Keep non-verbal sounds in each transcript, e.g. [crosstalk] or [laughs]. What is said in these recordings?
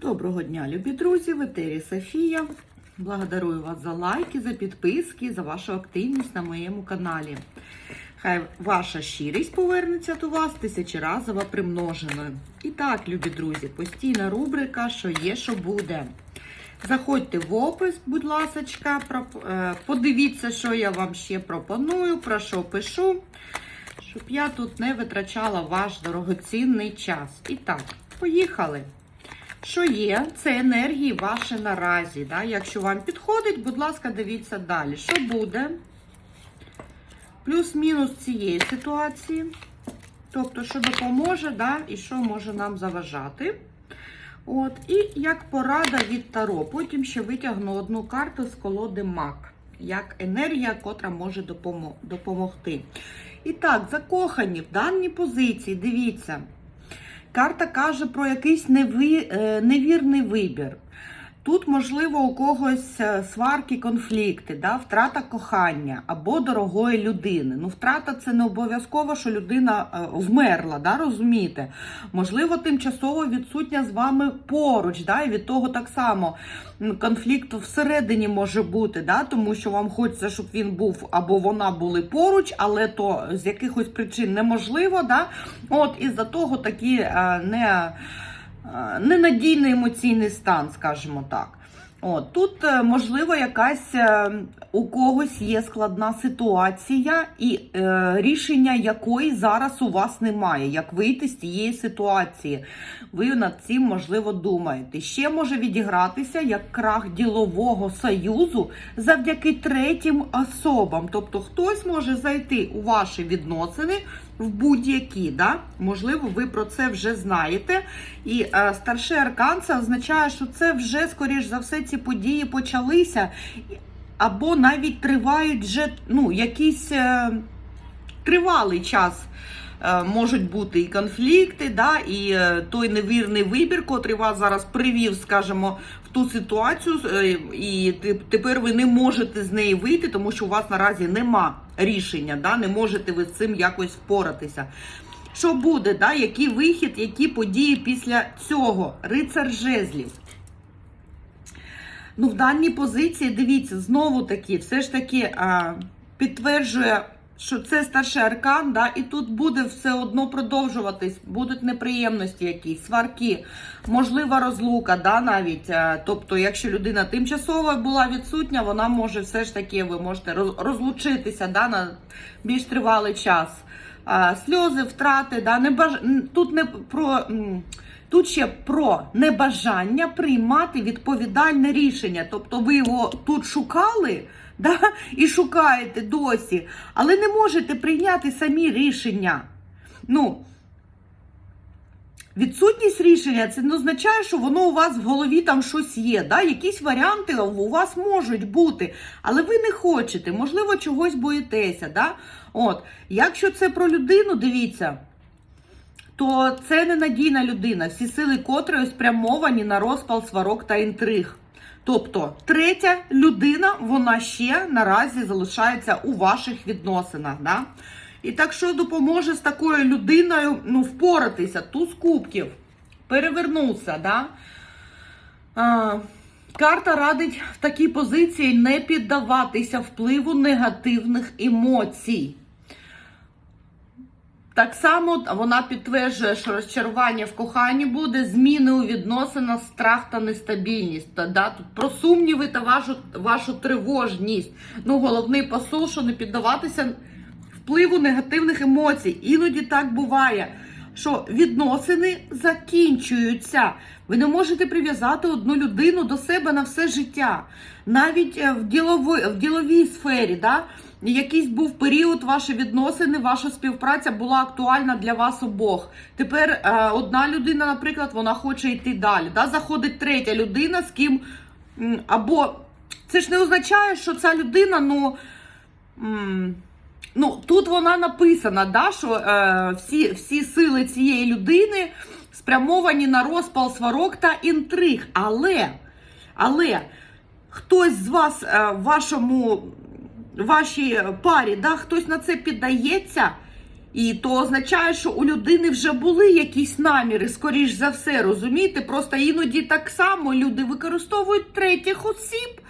Доброго дня, любі друзі! В етері Софія. Благодарую вас за лайки, за підписки, за вашу активність на моєму каналі. Хай ваша щирість повернеться до вас тисячеразово примноженою. І так, любі друзі, постійна рубрика Що є, що буде. Заходьте в опис, будь ласка, подивіться, що я вам ще пропоную, про що пишу, щоб я тут не витрачала ваш дорогоцінний час. І так, поїхали. Що є, це енергії ваші наразі. Да? Якщо вам підходить, будь ласка, дивіться далі. Що буде? Плюс-мінус цієї ситуації. Тобто, що допоможе, да? і що може нам заважати. От, І як порада від Таро. Потім ще витягну одну карту з колоди Мак. Як енергія, котра може допомогти. І так, закохані в даній позиції, дивіться. Карта каже про якийсь неви, невірний вибір. Тут, можливо, у когось сварки, конфлікти, да? втрата кохання або дорогої людини. Ну, втрата це не обов'язково, що людина вмерла, да? розумієте? Можливо, тимчасово відсутня з вами поруч, да? і від того так само конфлікт всередині може бути, да? тому що вам хочеться, щоб він був або вона були поруч, але то з якихось причин неможливо. Да? От із-за того такі не ненадійний емоційний стан, скажімо так. От, Тут, можливо, якась у когось є складна ситуація, і е, рішення якої зараз у вас немає. Як вийти з цієї ситуації? Ви над цим, можливо, думаєте. Ще може відігратися як крах ділового союзу завдяки третім особам. Тобто хтось може зайти у ваші відносини в будь-які. Да? Можливо, ви про це вже знаєте. І е, старший аркан це означає, що це вже, скоріш за все, ці події почалися. Або навіть тривають вже ну, якийсь е, тривалий час. Е, можуть бути і конфлікти, да, і е, той невірний вибір, котрий вас зараз привів, скажімо, в ту ситуацію, і тепер ви не можете з неї вийти, тому що у вас наразі нема рішення, да, не можете ви з цим якось впоратися. Що буде, да, який вихід, які події після цього? Рицар жезлів. Ну, в даній позиції, дивіться, знову таки, все ж таки а, підтверджує, що це старший аркан, да, і тут буде все одно продовжуватись, будуть неприємності якісь, сварки, можлива розлука, да, навіть. А, тобто, якщо людина тимчасово була відсутня, вона може все ж таки, ви можете розлучитися да, на більш тривалий час. А, сльози, втрати, да, не баж... тут не про. Тут ще про небажання приймати відповідальне рішення. Тобто ви його тут шукали да, і шукаєте досі, але не можете прийняти самі рішення. Ну, Відсутність рішення це не означає, що воно у вас в голові там щось є. Да? Якісь варіанти у вас можуть бути, але ви не хочете, можливо, чогось боїтеся. Да? От, Якщо це про людину, дивіться то це ненадійна людина, всі сили котрої спрямовані на розпал сварок та інтриг. Тобто, третя людина, вона ще наразі залишається у ваших відносинах. Да? І так що допоможе з такою людиною ну, впоратися, туз кубків, перевернувся. Да? А, Карта радить в такій позиції не піддаватися впливу негативних емоцій. Так само вона підтверджує, що розчарування в коханні буде, зміни у відносинах, страх та нестабільність. Да? Тут Про сумніви та вашу вашу тривожність. Ну, Головний посол, що не піддаватися впливу негативних емоцій. Іноді так буває, що відносини закінчуються. Ви не можете прив'язати одну людину до себе на все життя. Навіть е, в діловій, в діловій сфері. Да? якийсь був період ваші відносини, ваша співпраця була актуальна для вас обох. Тепер е, одна людина, наприклад, вона хоче йти далі. Да? Заходить третя людина, з ким або це ж не означає, що ця людина, ну. Ну, тут вона написана, да, що е, всі всі сили цієї людини спрямовані на розпал сварок та інтриг. Але але хтось з вас в вашому вашій парі, да, хтось на це піддається, І то означає, що у людини вже були якісь наміри, скоріш за все, розумієте? Просто іноді так само люди використовують третіх осіб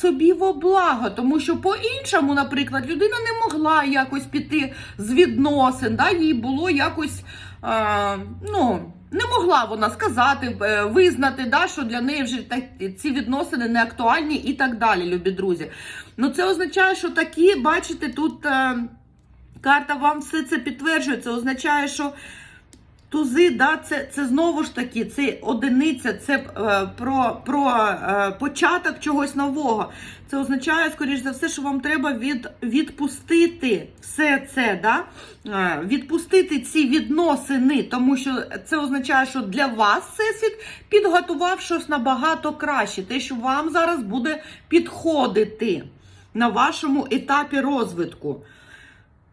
собі во благо, тому що по-іншому, наприклад, людина не могла якось піти з відносин, да? їй було якось, е, ну, не могла вона сказати, е, визнати, да, що для неї вже так, ці відносини не актуальні і так далі, любі друзі. Ну, це означає, що такі, бачите, тут. Е, Карта вам все це підтверджує. Це означає, що тузи, да, це, це знову ж таки, це одиниця, це е, про, про е, початок чогось нового. Це означає, скоріш за все, що вам треба від, відпустити все це, да? е, відпустити ці відносини, тому що це означає, що для вас всесвіт підготував щось набагато краще, те, що вам зараз буде підходити на вашому етапі розвитку.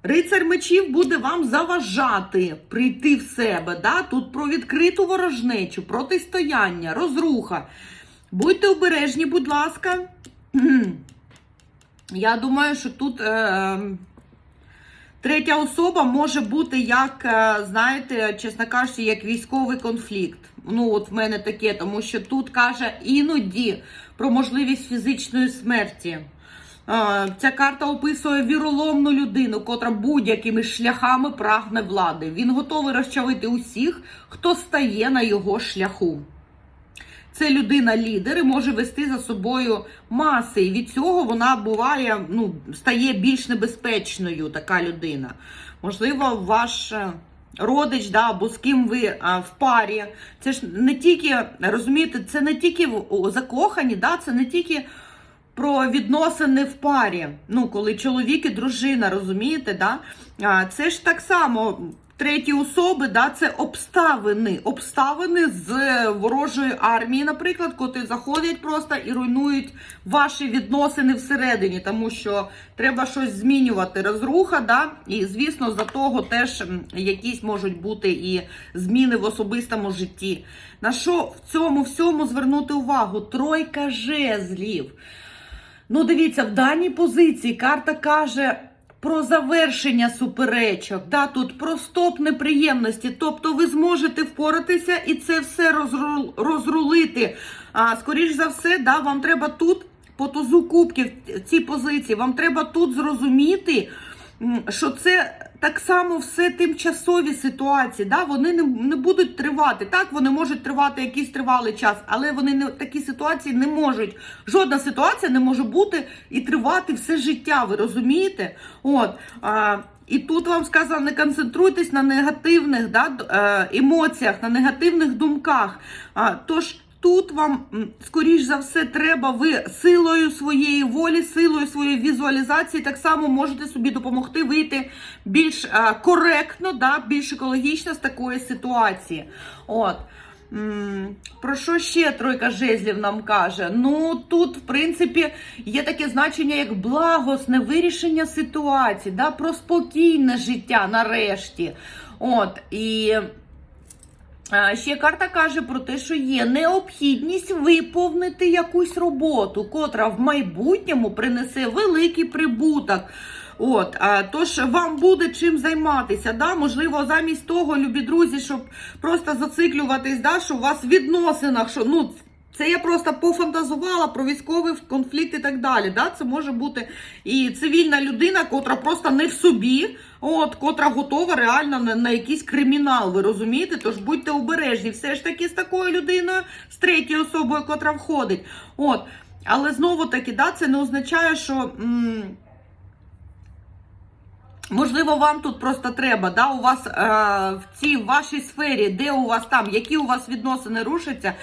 Рицар мечів буде вам заважати прийти в себе. Да? Тут про відкриту ворожнечу, протистояння, розруха. Будьте обережні, будь ласка. [clears throat] Я думаю, що тут е, третя особа може бути як, е, знаєте, чесно кажучи, як військовий конфлікт. Ну, от в мене таке, тому що тут каже іноді про можливість фізичної смерті. Ця карта описує віроломну людину, котра будь-якими шляхами прагне влади. Він готовий розчавити усіх, хто стає на його шляху. Це людина-лідер і може вести за собою маси. І від цього вона буває, ну, стає більш небезпечною, така людина. Можливо, ваш е, родич, да, або з ким ви а, в парі. Це ж не тільки, розумієте, це не тільки закохані, да, це не тільки про відносини в парі. Ну, коли чоловік і дружина, розумієте, да? А, це ж так само. Треті особи, да, це обставини. Обставини з ворожої армії, наприклад, котрі заходять просто і руйнують ваші відносини всередині, тому що треба щось змінювати. Розруха, да, і звісно, за того теж якісь можуть бути і зміни в особистому житті. На що в цьому всьому звернути увагу? Тройка жезлів. Ну, дивіться, в даній позиції карта каже про завершення суперечок. Да, тут про стоп неприємності. Тобто ви зможете впоратися і це все розру- розрулити. А, скоріш за все, да, вам треба тут по тузу кубків цій позиції. Вам треба тут зрозуміти, що це так само все тимчасові ситуації. Да? Вони не, не будуть тривати. Так, вони можуть тривати якийсь тривалий час, але вони не такі ситуації не можуть. Жодна ситуація не може бути і тривати все життя. Ви розумієте? От. А, і тут вам сказано, не концентруйтесь на негативних да, е, емоціях, на негативних думках. А, тож тут вам, скоріш за все, треба ви силою своєї волі, силою своєї візуалізації так само можете собі допомогти вийти більш е, коректно, да, більш екологічно з такої ситуації. От. Про що ще тройка жезлів нам каже? Ну тут, в принципі, є таке значення, як благосне вирішення ситуації, да, про спокійне життя нарешті. От, і Ще карта каже про те, що є необхідність виповнити якусь роботу, котра в майбутньому принесе великий прибуток. От, а, тож вам буде чим займатися. Да? Можливо, замість того, любі друзі, щоб просто зациклюватись, да, що у вас в відносинах, що ну. Це я просто пофантазувала про військовий конфлікт і так далі. Да? Це може бути і цивільна людина, котра просто не в собі, от, котра готова реально на, на якийсь кримінал. Ви розумієте? Тож будьте обережні. Все ж таки з такою людиною, з третьою особою, котра входить. От. Але знову таки, да, це не означає, що. М- Можливо, вам тут просто треба, да, у вас е, в цій вашій сфері, де у вас там, які у вас відносини рушаться.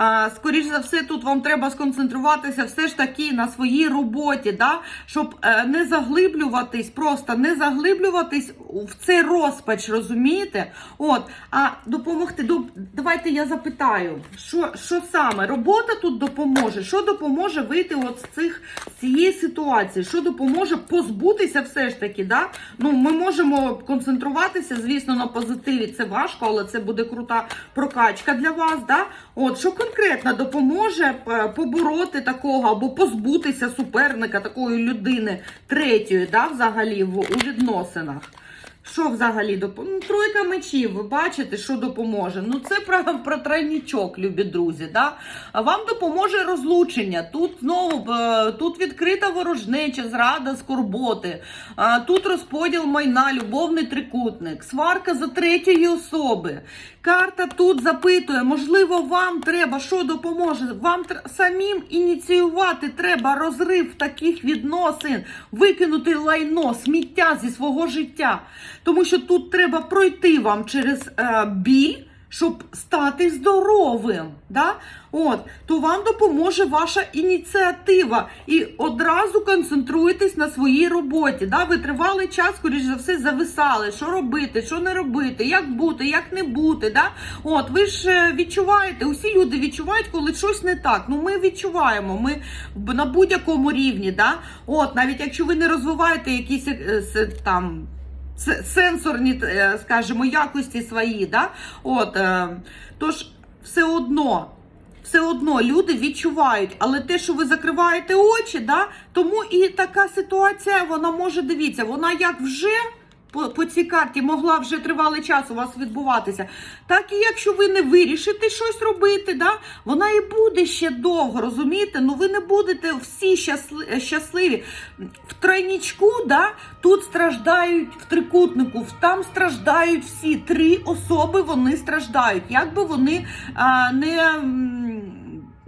Е, скоріш за все, тут вам треба сконцентруватися все ж таки на своїй роботі, да, щоб е, не заглиблюватись, просто не заглиблюватись в цей розпач, розумієте? От, а допомогти, до, давайте я запитаю, що, що саме робота тут допоможе? Що допоможе вийти от з цих з цієї ситуації? Що допоможе позбутися все ж таки? Да? Ну, ми можемо концентруватися, звісно, на позитиві. Це важко, але це буде крута прокачка для вас. Да? От що конкретно допоможе е, побороти такого або позбутися суперника такої людини третьої, да, взагалі в у відносинах. Що взагалі допоможе? Ну, тройка мечів, ви бачите, що допоможе. Ну, це про, про тройнічок, любі друзі. Да? А вам допоможе розлучення. Тут знову е, тут відкрита ворожнеча, зрада, скорботи, тут розподіл майна, любовний трикутник, сварка за третьої особи. Карта тут запитує, можливо, вам треба, що допоможе? Вам тр- самим ініціювати треба розрив таких відносин, викинути лайно, сміття зі свого життя. Тому що тут треба пройти вам через е, біль, щоб стати здоровим. Да? От, то вам допоможе ваша ініціатива. І одразу концентруйтесь на своїй роботі. Да? Ви тривалий час, скоріш за все, зависали, що робити, що не робити, як бути, як не бути. Да? От, ви ж е, відчуваєте, усі люди відчувають, коли щось не так. Ну, ми відчуваємо, ми на будь-якому рівні. Да? От, навіть якщо ви не розвиваєте якісь е, там. Сенсорні, е, скажімо, якості свої, да? От, е, тож все одно, все одно люди відчувають, але те, що ви закриваєте очі, да, тому і така ситуація, вона може дивіться, вона як вже. По, по цій карті могла вже тривалий час у вас відбуватися. Так і якщо ви не вирішите щось робити, да, вона і буде ще довго, розумієте? Ну ви не будете всі щасли, щасливі. В тройнічку, да, тут страждають в трикутнику, там страждають всі три особи, вони страждають. Як би вони а, не.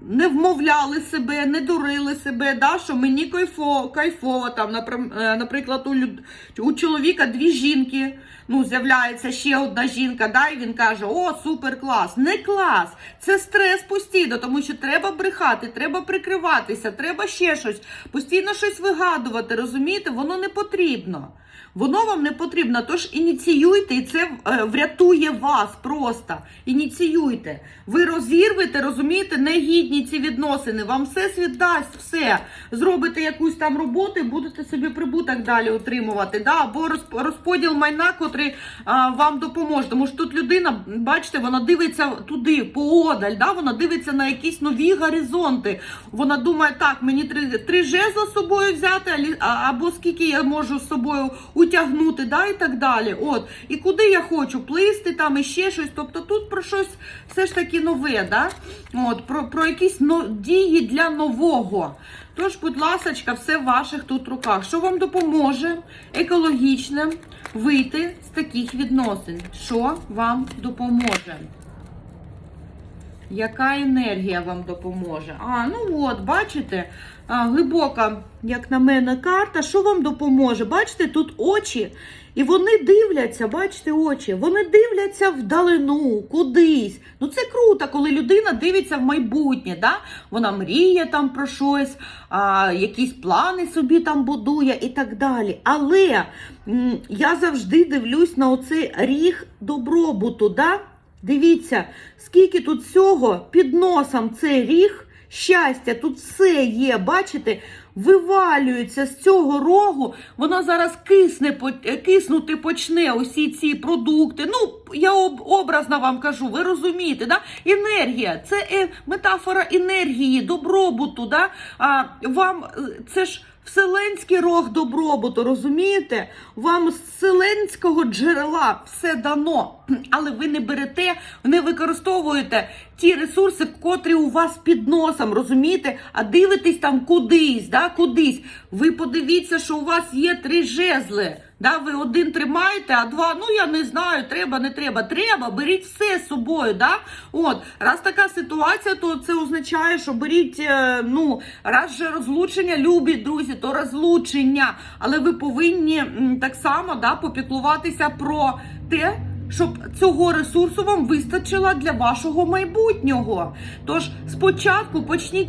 Не вмовляли себе, не дурили себе, да, що мені кайфово, кайфово там, е, наприклад, у, люд... у чоловіка дві жінки, ну, з'являється ще одна жінка, да, і він каже, о, супер клас. Не клас, це стрес постійно, тому що треба брехати, треба прикриватися, треба ще щось, постійно щось вигадувати, розумієте, воно не потрібно. Воно вам не потрібно, тож ініціюйте, і це е, врятує вас просто. Ініціюйте. Ви розірвете, розумієте, негідні ці відносини. Вам все світ дасть, все. Зробите якусь там роботу будете собі прибуток далі отримувати. Да? Або розподіл майна, котрий а, вам допоможе. Тому що тут людина, бачите, вона дивиться туди, поодаль, да? вона дивиться на якісь нові горизонти. Вона думає, так, мені три, три жезла з собою взяти, або скільки я можу з собою утягнути, да, і так далі. От. І куди я хочу плисти, там і ще щось. Тобто тут про щось все ж таки нове, да? От, про, про якісь дії для нового. Тож, будь ласка, все в ваших тут руках. Що вам допоможе екологічно вийти з таких відносин? Що вам допоможе? Яка енергія вам допоможе? А, ну от, бачите, глибока, як на мене, карта. Що вам допоможе? Бачите, тут очі. І вони дивляться, бачите, очі. Вони дивляться вдалину, кудись. Ну це круто, коли людина дивиться в майбутнє. Да? Вона мріє там про щось, а, якісь плани собі там будує і так далі. Але м, я завжди дивлюсь на оцей ріг добробуту. Да? Дивіться, скільки тут всього під носом цей ріг, щастя, тут все є, бачите, вивалюється з цього рогу, воно зараз кисне, е, киснути почне усі ці продукти. Ну, я об, образно вам кажу, ви розумієте, да? енергія, це е, метафора енергії, добробуту. Да? А, вам е, це ж. Вселенський рог добробуту, розумієте? Вам з вселенського джерела все дано, але ви не берете, не використовуєте ті ресурси, котрі у вас під носом, розумієте? А дивитесь там кудись, да, кудись. Ви подивіться, що у вас є три жезли. Да, ви один тримаєте, а два, ну я не знаю, треба, не треба. Треба, беріть все з собою. Да? От, раз така ситуація, то це означає, що беріть, е, ну, раз же розлучення, любі друзі, то розлучення. Але ви повинні так само да, попіклуватися про те. Щоб цього ресурсу вам вистачило для вашого майбутнього. Тож спочатку почніть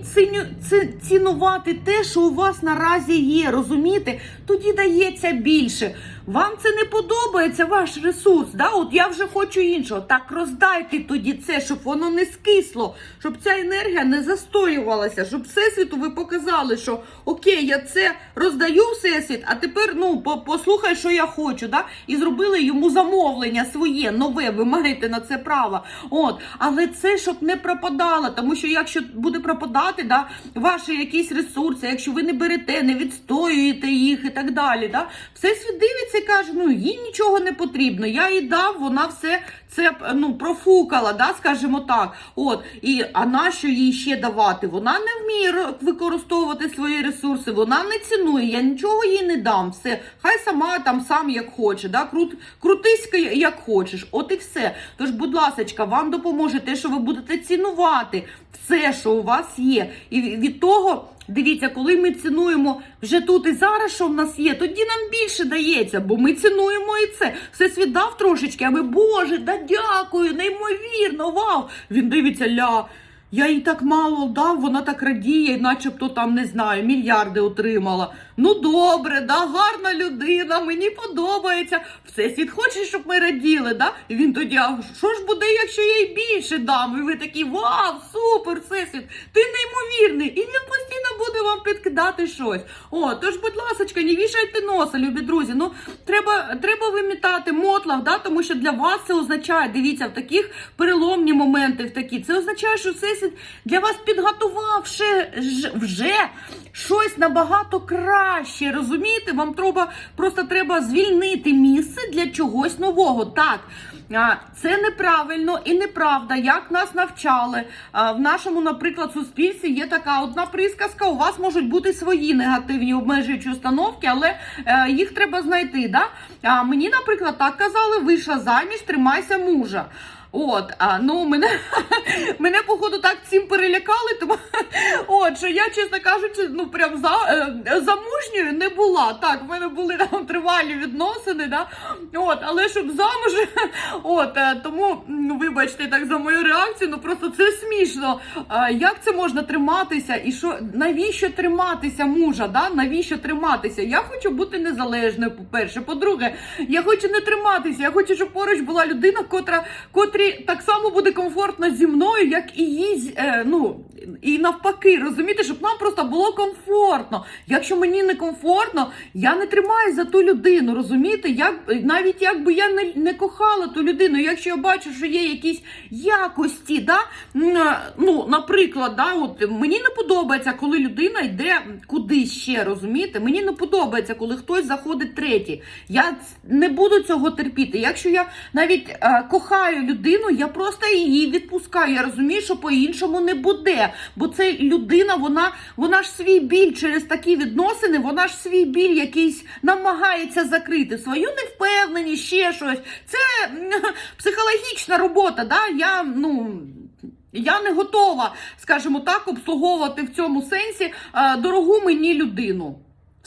цінувати те, що у вас наразі є, розумієте? Тоді дається більше. Вам це не подобається, ваш ресурс. Да? От я вже хочу іншого. Так роздайте тоді це, щоб воно не скисло, щоб ця енергія не застоювалася, щоб всесвіту ви показали, що окей, я це роздаю всесвіт, а тепер ну послухай, що я хочу. Да? І зробили йому замовлення своє, нове. Ви маєте на це право. От, але це щоб не пропадало, тому що якщо буде пропадати, да, ваші якісь ресурси, якщо ви не берете, не відстоюєте їх і так далі, да, всесвіт дивиться і каже, ну їй нічого не потрібно. Я їй дав, вона все це ну, профукала, да, скажімо так. От, і, а нащо їй ще давати? Вона не вміє використовувати свої ресурси, вона не цінує, я нічого їй не дам. Все, хай сама там сам як хоче, да, крут, крутись як хочеш. От і все. Тож, будь ласка, вам допоможе те, що ви будете цінувати все, що у вас є. І від того. Дивіться, коли ми цінуємо вже тут і зараз, що в нас є, тоді нам більше дається, бо ми цінуємо і це. Все світ дав трошечки, а ми, Боже, да дякую, неймовірно, вау. Він дивиться, ля. Я їй так мало дав, вона так радіє, начебто там не знаю, мільярди отримала. Ну добре, да, гарна людина, мені подобається. Всесвіт хоче, щоб ми раділи, да? І він тоді, а що ж буде, якщо я їй більше дам? І ви такі, вау, супер, всесвіт, ти неймовірний. І він постійно буде вам підкидати щось. О, тож, будь ласка, не вішайте носа, любі друзі. Ну, треба, треба вимітати мотлах, да, тому що для вас це означає, дивіться, в таких переломні моменти, в такі, це означає, що всесвіт для вас підготував ще, вже щось набагато краще. Розумієте? Вам треба просто треба звільнити місце для чогось нового. Так, це неправильно і неправда, як нас навчали. В нашому, наприклад, суспільстві є така одна присказка. У вас можуть бути свої негативні обмежуючі установки, але е, їх треба знайти. Да? Мені, наприклад, так казали: вийшла заміж, тримайся мужа. От, а, ну мене, [laughs] мене походу так цим перелякали, тому от що я, чесно кажучи, ну прям за е, замужньою не була. Так, в мене були там тривалі відносини, да? От, але щоб замуж, [laughs] от е, тому ну, вибачте так за мою реакцію, ну просто це смішно. Як це можна триматися? І що навіщо триматися мужа? Да? Навіщо триматися? Я хочу бути незалежною, по-перше. По-друге, я хочу не триматися. Я хочу, щоб поруч була людина, котра котрі так само буде комфортно зі мною, як і їй, е, ну і навпаки, розумієте, щоб нам просто було комфортно. Якщо мені не комфортно, я не тримаюсь за ту людину, розумієте? Як навіть якби я не, не кохала ту людину, якщо я бачу, що є якісь якості, да? е, ну, наприклад, да, от мені не подобається, коли людина йде кудись ще, розумієте? Мені не подобається, коли хтось заходить третій. Я не буду цього терпіти. Якщо я навіть е, кохаю людину, я просто її відпускаю. Я розумію, що по-іншому не буде. Бо це людина, вона, вона ж свій біль через такі відносини, вона ж свій біль якийсь намагається закрити. Свою невпевненість, ще щось. Це психологічна робота. Да? Я, ну. Я не готова, скажімо так, обслуговувати в цьому сенсі е, дорогу мені людину.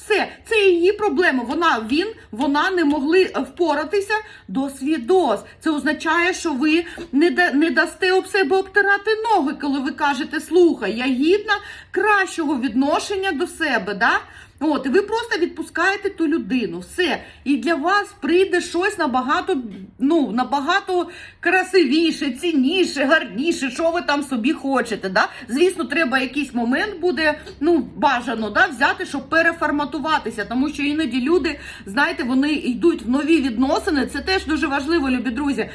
Все, це її проблема. Вона, він, вона не могли впоратися до свідос. Це означає, що ви не, да, не дасте об себе обтирати ноги, коли ви кажете, слухай, я гідна кращого відношення до себе. Да? От, і ви просто відпускаєте ту людину. Все. І для вас прийде щось набагато, ну, набагато красивіше, цінніше, гарніше, що ви там собі хочете. Да? Звісно, треба якийсь момент буде ну, бажано да, взяти, щоб переформатуватися. Тому що іноді люди, знаєте, вони йдуть в нові відносини. Це теж дуже важливо, любі друзі.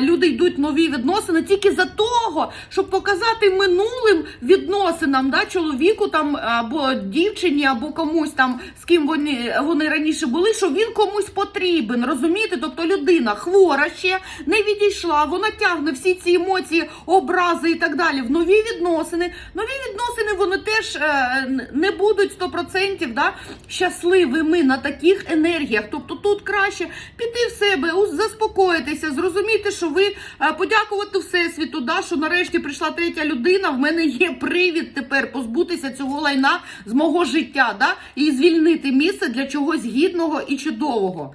Люди йдуть в нові відносини тільки за того, щоб показати минулим відносинам, да, чоловіку там або дівчині, або комусь там, з ким вони, вони раніше були, що він комусь потрібен. Розумієте? Тобто людина хвора ще не відійшла, вона тягне всі ці емоції, образи і так далі в нові відносини. Нові відносини вони теж е, не будуть 100% да, щасливими на таких енергіях. Тобто тут краще піти в себе, заспокоїтися, зрозуміти, що ви е, подякувати Всесвіту, да, що нарешті прийшла третя людина. В мене є привід тепер позбутися цього лайна з мого життя, да, і звільнити місце для чогось гідного і чудового.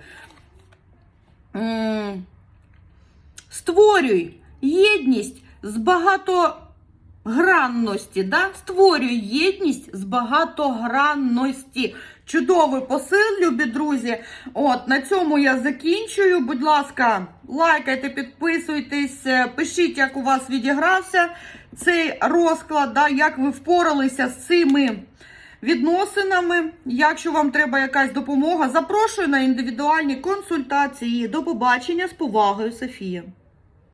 Створюй єдність з багатогранності. Да? Створюй єдність з багатогранності. Чудовий посил, любі друзі. От на цьому я закінчую. Будь ласка, лайкайте, підписуйтесь, е, пишіть, як у вас відігрався цей розклад, да, як ви впоралися з цими відносинами. Якщо вам треба якась допомога, запрошую на індивідуальні консультації. До побачення з повагою, Софія.